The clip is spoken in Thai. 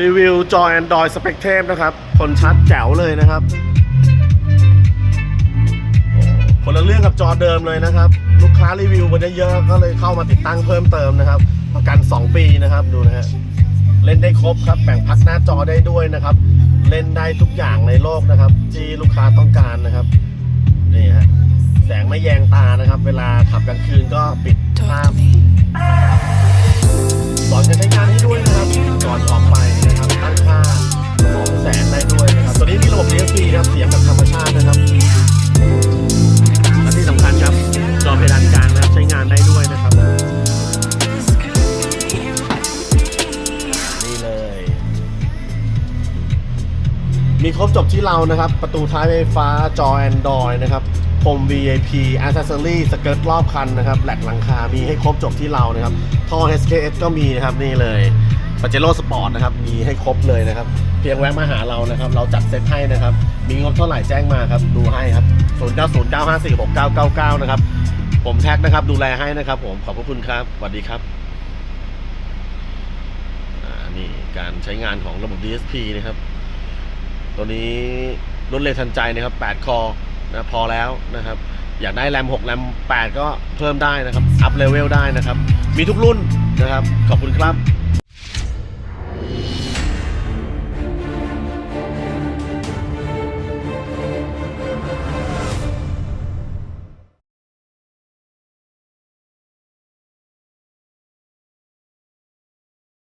รีวิวจอ Android Spectrum นะครับ คนชัดแจ๋วเลยนะครับ คนละเรื่องกับจอเดิมเลยนะครับ ลูกค้ารีวิวมาได้เยอะก็เลยเข้ามาติดตั้งเพิ่มเติมนะครับ ประกัน 2 ปีนะครับดูนะฮะเล่นได้ครบครับแบ่งพักหน้าจอได้ด้วยนะครับ เล่นได้ทุกอย่างในโลกนะครับ ที่ลูกค้าต้องการนะครับนี่ฮะแสงไม่แยงตานะครับ เวลาขับกลางคืนก็ปิดภา มีครบจบที่เรานะครับ ประตูท้ายไฟฟ้าจอ Android นะครับพรม VIP Accessory สเกิร์ตรอบคันนะครับแหลกหลังคา มีให้ครบจบที่เรานะครับ ท่อ HKS ก็มีนะครับนี่เลยป a เจโร่สปอร์ตนะครับมีให้ครบเลยนะครับ เพียงแวะมาหาเรานะครับ เราจัดเซตให้นะครับ มีงบเท่าไหร่แจ้งมาครับ ดูให้ครับ 0909546999 นะครับ ผมแท็กนะครับ ดูแลให้นะครับ ผมขอบพระคุณครับสวัสดีครับอ่านี่การใช้งานของระบบ DSP นะครับ ตัวนี้รถเร็วทันใจนะครับ 8 คอนะพอแล้วนะครับ อยากได้แรม 6 แรม 8 ก็เพิ่มได้นะครับ อัพเลเวลได้นะครับ มีทุกรุ่นนะครับ ขอบคุณครับ